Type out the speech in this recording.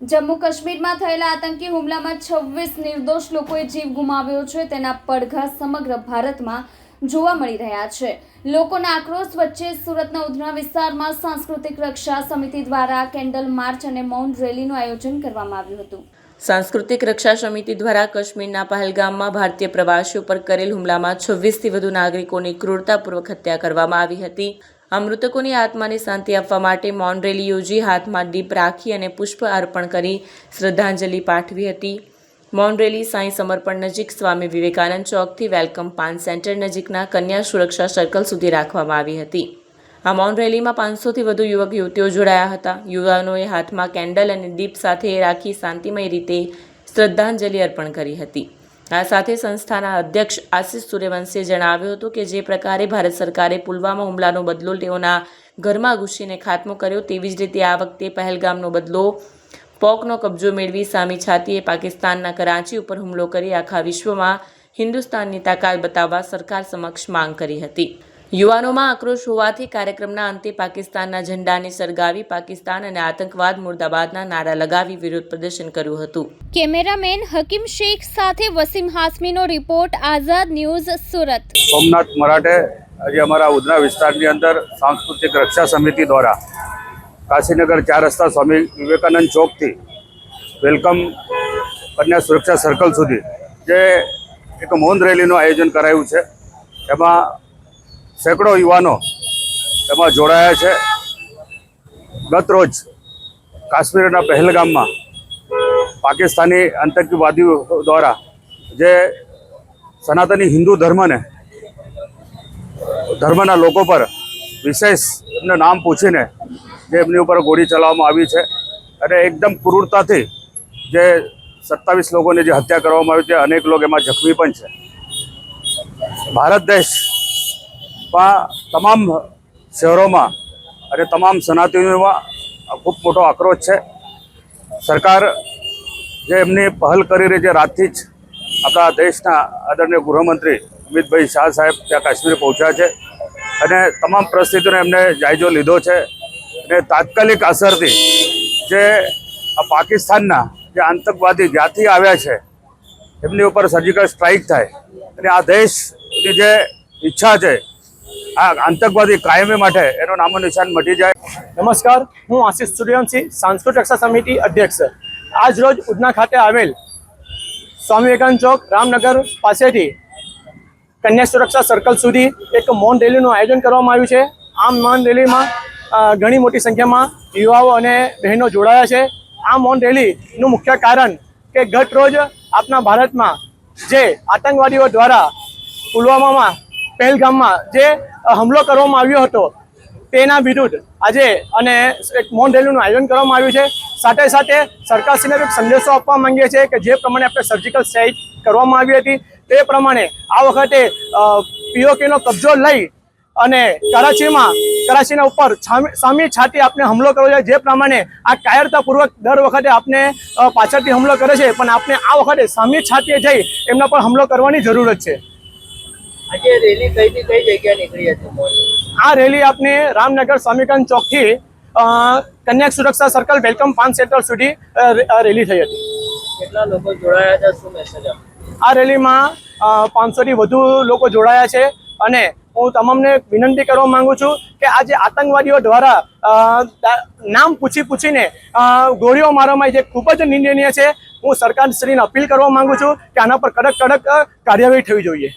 જમ્મુ કાશ્મીરમાં થયેલા આતંકી હુમલામાં છવ્વીસ નિર્દોષ લોકોએ જીવ ગુમાવ્યો છે. તેના પડઘા સમગ્ર ભારતમાં જોવા મળી રહ્યા છે. લોકોના આક્રોશ વચ્ચે સુરતના ઉધના વિસ્તારમાં સાંસ્કૃતિક રક્ષા સમિતિ દ્વારા કેન્ડલ માર્ચ અને મૌન રેલીનું આયોજન કરવામાં આવ્યું હતું. સાંસ્કૃતિક રક્ષા સમિતિ દ્વારા કાશ્મીરના પહેલગામમાં ભારતીય પ્રવાસીઓ પર કરેલ હુમલામાં છવ્વીસથી વધુ નાગરિકોની ક્રૂરતાપૂર્વક હત્યા કરવામાં આવી હતી. આ મૃતકોની આત્માને શાંતિ આપવા માટે મૌન રેલી યોજી હાથમાં દીપ રાખી અને પુષ્પ અર્પણ કરી શ્રદ્ધાંજલિ પાઠવી હતી. મૌન રેલી સાંઈ સમર્પણ નજીક સ્વામી વિવેકાનંદ ચોકથી વેલકમ પાન સેન્ટર નજીકના કન્યા સુરક્ષા સર્કલ સુધી રાખવામાં આવી હતી. આ મૌન રેલીમાં પાંચસોથી વધુ યુવક યુવતીઓ જોડાયા હતા. યુવાનોએ હાથમાં કેન્ડલ અને દીપ સાથે રાખી શાંતિમય રીતે શ્રદ્ધાંજલિ અર્પણ કરી હતી. આ સાથે સંસ્થાના અધ્યક્ષ આશિષ સૂર્યવંશીએ જણાવ્યું હતું કે જે પ્રકારે ભારત સરકારે પુલવામા હુમલાનો બદલો તેઓના ઘરમાં ઘૂસીને ખાત્મો કર્યો, તેવી જ રીતે આ વખતે પહેલગામનો બદલો પોકનો કબજો મેળવી સામી છાતીએ પાકિસ્તાનના કરાચી ઉપર હુમલો કરી આખા વિશ્વમાં હિન્દુસ્તાનની તાકાત બતાવવા સરકાર સમક્ષ માંગ કરી હતી. યુવાનોમાં આક્રોશ હોવાથી કાર્યક્રમના અંતે પાકિસ્તાનના ઝંડાને સળગાવી પાકિસ્તાન અને આતંકવાદ મુર્દાબાદના નારા લગાવી વિરોધ પ્રદર્શન કર્યું હતું. કેમેરામેન હકીમ શેખ સાથે વસીમ હાસમીનો રિપોર્ટ આઝાદ ન્યૂઝ સુરત. સોમનાથ મરાઠે આજે અમારા ઉધના વિસ્તારની અંદર સાંસ્કૃતિક રક્ષા સમિતિ દ્વારા કાશીનગર ચાર રસ્તા સ્વામી વિવેકાનંદ ચોકથી વેલકમ કન્યા સુરક્ષા સર્કલ સુધી જે એક મૌન રેલીનું આયોજન કરાયું છે. એમાં સેંકડો યુવાનો એમાં જોડાયા છે. ગત રોજ કાશ્મીરના પહેલગામમાં પાકિસ્તાની આતંકવાદીઓ દ્વારા જે સનાતની હિન્દુ ધર્મને, ધર્મના લોકો પર વિશેષ એમનું નામ પૂછીને જે એમની ઉપર ગોળી ચલાવવામાં આવી છે અને એકદમ ક્રૂરતાથી જે સત્તાવીસ લોકોની જે હત્યા કરવામાં આવી છે, અનેક લોકો એમાં જખમી પણ છે. ભારત દેશમાં તમામ શહેરોમાં અને તમામ સનાતનીઓમાં ખૂબ મોટો આક્રોશ છે. સરકાર જે એમની પહેલ કરી રહી છે રાતથી જ આપણા દેશના આદરણીય ગૃહમંત્રી અમિતભાઈ શાહ સાહેબ ત્યાં કાશ્મીર પહોંચ્યા છે અને તમામ પરિસ્થિતિનો એમને જાયજો લીધો છે. અને તાત્કાલિક અસરથી જે આ પાકિસ્તાનના જે આતંકવાદી જ્યાંથી આવ્યા છે, એમની ઉપર સર્જિકલ સ્ટ્રાઇક થાય અને આ દેશની જે ઈચ્છા છે આ આતંકવાદી કાયમી માટે એનો નામો નિશાન મટી જાય. નમસ્કાર, હું આશિષ સૂર્યવંશી, સાંસ્કૃતિક રક્ષા સમિતિ અધ્યક્ષ. આજ રોજ ઉધના ખાતે આવેલ સ્વામી વિવેકાનંદ ચોક, રામનગર પાસેથી કન્યા સુરક્ષા સર્કલ સુધી એક મૌન રેલીનું આયોજન કરવામાં આવ્યું છે. આ મૌન રેલીમાં ઘણી મોટી સંખ્યામાં યુવાઓ અને બહેનો જોડાયા છે. આ મૌન રેલીનું મુખ્ય કારણ કે ગત રોજ આપણા ભારતમાં જે આતંકવાદીઓ દ્વારા પુલવામામાં પહેલગામમાં જે હુમલો કરવામાં આવ્યો હતો, તેના વિરુદ્ધ આજે અને એક મૌન રેલીનું આયોજન કરવામાં આવ્યું છે. સાથે સાથે સરકારશ્રીને એક સંદેશો આપવા માંગીએ છીએ કે જે પ્રમાણે આપણે સર્જિકલ સ્ટ્રાઇક કરવામાં આવી હતી, તે પ્રમાણે આ વખતે પીઓકેનો કબજો લઈ અને કરાચીમાં, કરાચીના ઉપર સામી છાતી આપણે હુમલો કરવો જોઈએ, જે પ્રમાણે આ કાયરતાપૂર્વક દર વખતે આપણે પાછળથી હુમલો કરે છે, પણ આપણે આ વખતે સામી છાતીએ જઈ એમના પર હુમલો કરવાની જરૂરત છે. આજે રેલી કઈથી કઈ જગ્યા નીકળી હતી આ રેલી આપને રામનગર સ્વામીકાંત ચોકથી કન્યા સુરક્ષા સર્કલ વેલકમ પાન સેન્ટર સુધી રેલી થઈ હતી. કેટલા લોકો જોડાયા હતા? શું મેસેજ આ રેલીમાં પાંચસોથી વધુ લોકો જોડાયા છે અને હું તમામને વિનંતી કરવા માંગુ છું કે આજે આતંકવાદીઓ દ્વારા નામ પૂછી પૂછીને ગોળીઓ મારવામાં જે ખૂબ જ નિંદનીય છે હું સરકારશ્રીને અપીલ કરવા માંગુ છું કે આના પર કડક કડક કાર્યવાહી થવી જોઈએ.